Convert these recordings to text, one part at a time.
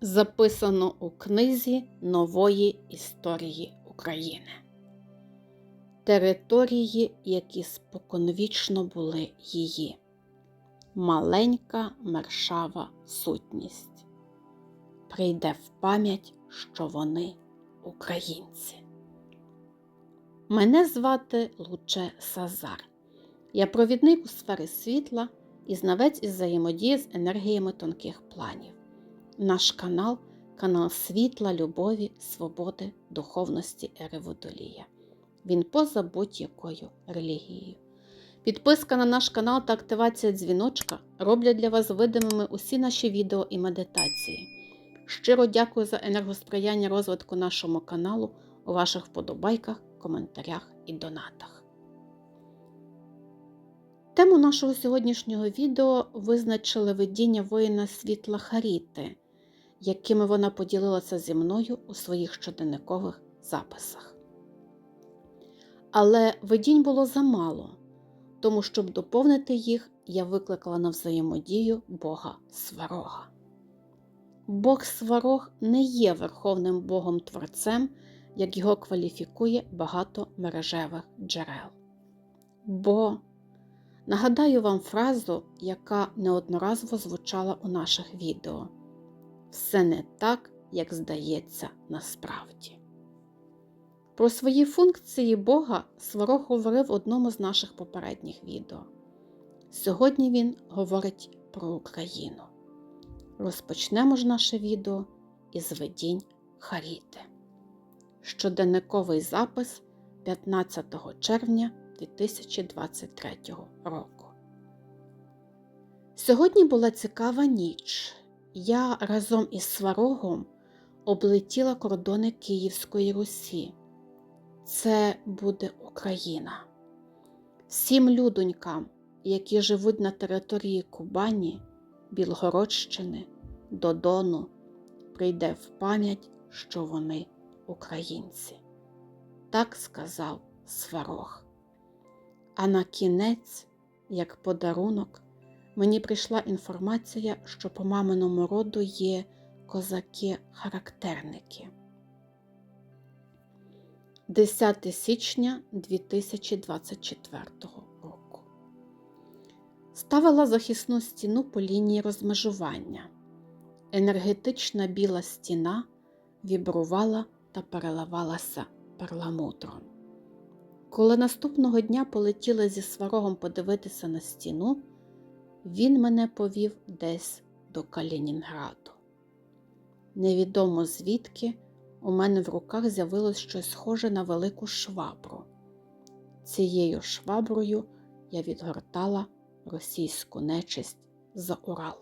записано у книзі нової історії України. Території, які споконвічно були її. Маленька мершава сутність. Прийде в пам'ять, що вони українці. Мене звати Луче Сазар. Я провідник у сфері світла і знавець із взаємодії з енергіями тонких планів. Наш канал канал світла, любові, свободи, духовності Ери Водолія. Він поза будь-якою релігією. Підписка на наш канал та активація дзвіночка роблять для вас видимими усі наші відео і медитації. Щиро дякую за енергосприяння розвитку нашому каналу у ваших вподобайках, коментарях і донатах. Тему нашого сьогоднішнього відео визначили видіння воїна світла Харіти, якими вона поділилася зі мною у своїх щоденникових записах. Але видінь було замало, тому, щоб доповнити їх, я викликала на взаємодію Бога Сварога. Бог Сварог не є верховним Богом Творцем, як його кваліфікує багато мережевих джерел. Бо нагадаю вам фразу, яка неодноразово звучала у наших відео: все не так, як здається насправді. Про свої функції Бога Сварог говорив в одному з наших попередніх відео. Сьогодні він говорить про Україну. Розпочнемо ж наше відео із видінь Харіти. Щоденниковий запис 15 червня 2023 року. Сьогодні була цікава ніч. Я разом із Сварогом облетіла кордони Київської Русі. Це буде Україна. Всім людонькам, які живуть на території Кубані, Білгородщини, Додону, прийде в пам'ять, що вони українці. Так сказав Сварог. А на кінець, як подарунок, мені прийшла інформація, що по маминому роду є козаки-характерники. 10 січня 2024 року. Ставила захисну стіну по лінії розмежування. Енергетична біла стіна вібрувала та переливалася перламутром. Коли наступного дня полетіла зі сварогом подивитися на стіну, він мене повів десь до Калінінграду. Невідомо звідки у мене в руках з'явилось щось схоже на велику швабру. Цією шваброю я відгортала російську нечисть за Урал.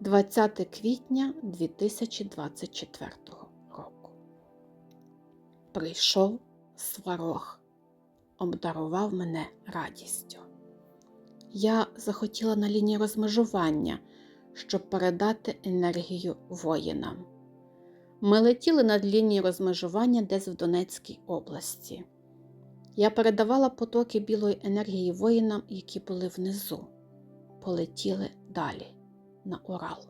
20 квітня 2024 року. Прийшов сварог, обдарував мене радістю. Я захотіла на лінії розмежування щоб передати енергію воїнам. Ми летіли над лінією розмежування десь в Донецькій області. Я передавала потоки білої енергії воїнам, які були внизу, полетіли далі на Урал.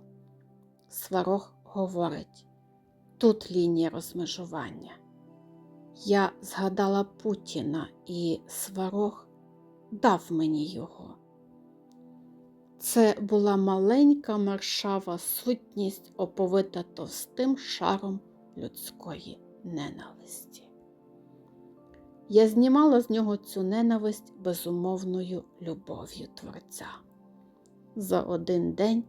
Сварог говорить: тут лінія розмежування. Я згадала Путіна, і сварог дав мені його. Це була маленька маршава сутність, оповита товстим шаром людської ненависті. Я знімала з нього цю ненависть безумовною любов'ю Творця. За один день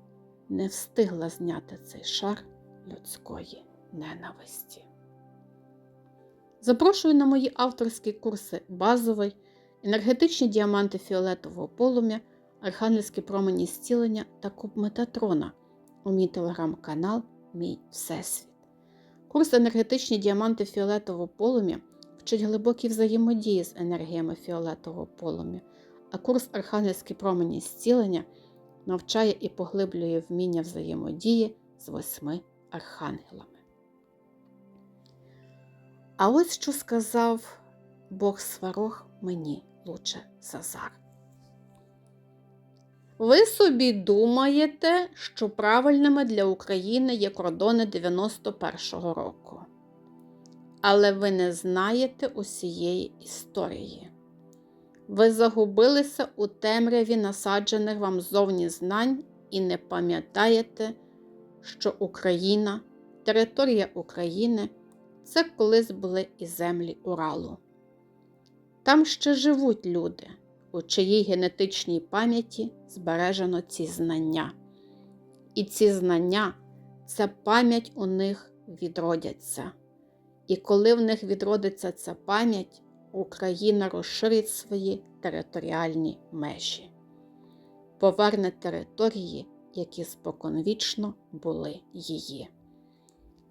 не встигла зняти цей шар людської ненависті. Запрошую на мої авторські курси базовий, енергетичні діаманти фіолетового полум'я. Архангельські промені зцілення та куб Метатрона у мій телеграм-канал Мій Всесвіт. Курс енергетичні діаманти фіолетового полум'я вчить глибокій взаємодії з енергіями фіолетового полум'я, а курс Архангельські промені зцілення навчає і поглиблює вміння взаємодії з восьми архангелами. А ось що сказав Бог Сварог мені луче Сазар. Ви собі думаєте, що правильними для України є кордони 91-го року. Але ви не знаєте усієї історії. Ви загубилися у темряві насаджених вам зовні знань і не пам'ятаєте, що Україна, територія України це колись були і землі Уралу. Там ще живуть люди, у чиїй генетичній пам'яті збережено ці знання. І ці знання, ця пам'ять у них відродяться. І коли в них відродиться ця пам'ять, Україна розширить свої територіальні межі, поверне території, які споконвічно були її,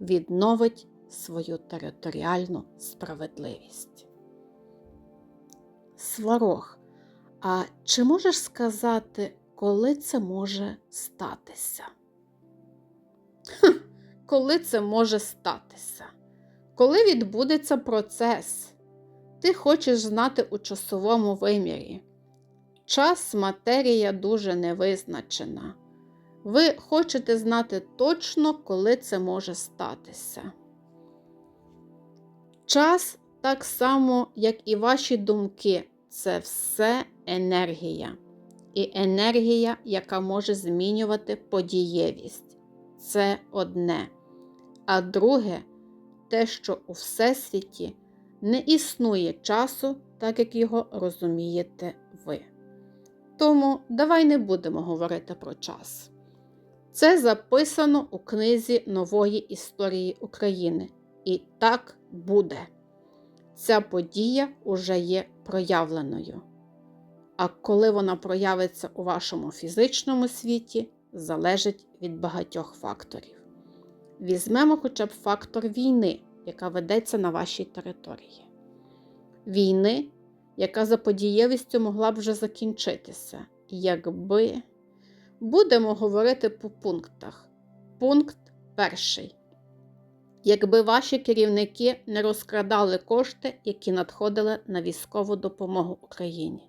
відновить свою територіальну справедливість. Сварог, а чи можеш сказати, коли це може статися? Хм, коли це може статися? Коли відбудеться процес? Ти хочеш знати у часовому вимірі. Час матерія дуже невизначена. Ви хочете знати точно, коли це може статися. Час, так само, як і ваші думки, це все енергія. І енергія, яка може змінювати подієвість. Це одне. А друге, те, що у Всесвіті не існує часу, так як його розумієте ви. Тому давай не будемо говорити про час. Це записано у книзі нової історії України. І так буде. Ця подія уже є проявленою. А коли вона проявиться у вашому фізичному світі, залежить від багатьох факторів. Візьмемо хоча б фактор війни, яка ведеться на вашій території. Війни, яка за подієвістю могла б вже закінчитися, якби будемо говорити по пунктах. Пункт перший. Якби ваші керівники не розкрадали кошти, які надходили на військову допомогу Україні.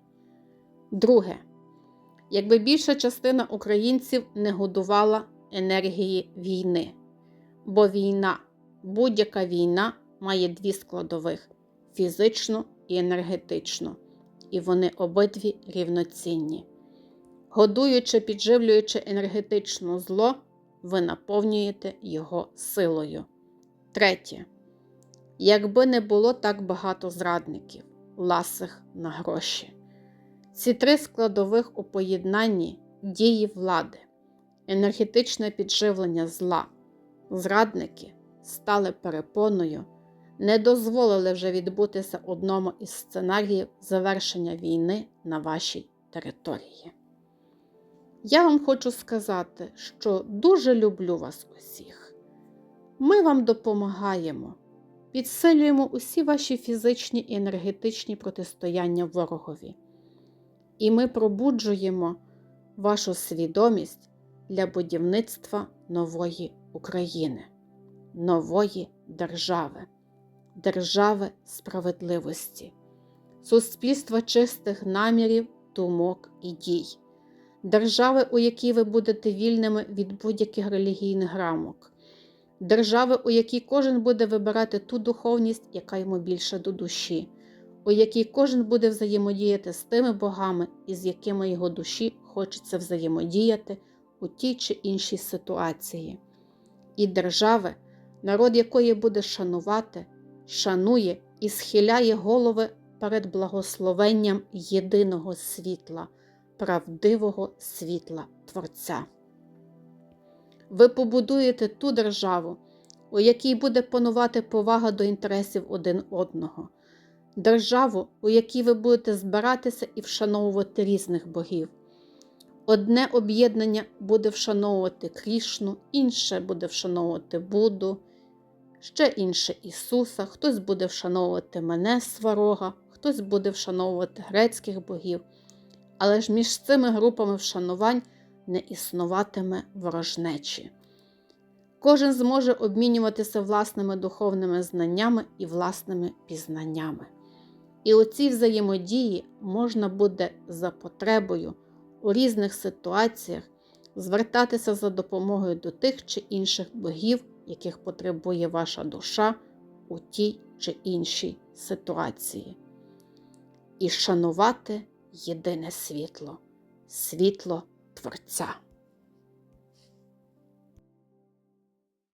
Друге, якби більша частина українців не годувала енергії війни. Бо війна, будь-яка війна має дві складових фізичну і енергетичну, і вони обидві рівноцінні. Годуючи, підживлюючи енергетично зло, ви наповнюєте його силою. Третє. Якби не було так багато зрадників, ласих на гроші. Ці три складових у поєднанні дії влади, енергетичне підживлення зла, зрадники стали перепоною, не дозволили вже відбутися одному із сценаріїв завершення війни на вашій території. Я вам хочу сказати, що дуже люблю вас усіх. Ми вам допомагаємо, підсилюємо усі ваші фізичні і енергетичні протистояння ворогові. І ми пробуджуємо вашу свідомість для будівництва нової України, нової держави, держави справедливості, суспільства чистих намірів, думок і дій, держави, у якій ви будете вільними від будь-яких релігійних рамок держави, у якій кожен буде вибирати ту духовність, яка йому більше до душі, у якій кожен буде взаємодіяти з тими богами, із якими його душі хочеться взаємодіяти у тій чи іншій ситуації, і держави, народ якої буде шанувати, шанує і схиляє голови перед благословенням єдиного світла, правдивого світла Творця ви побудуєте ту державу, у якій буде панувати повага до інтересів один одного, державу, у якій ви будете збиратися і вшановувати різних богів. Одне об'єднання буде вшановувати Крішну, інше буде вшановувати Будду, ще інше Ісуса, хтось буде вшановувати мене сварога, хтось буде вшановувати грецьких богів. Але ж між цими групами вшанувань не існуватиме ворожнечі. Кожен зможе обмінюватися власними духовними знаннями і власними пізнаннями. І у цій взаємодії можна буде за потребою у різних ситуаціях звертатися за допомогою до тих чи інших богів, яких потребує ваша душа у тій чи іншій ситуації. І шанувати єдине світло світло Творця.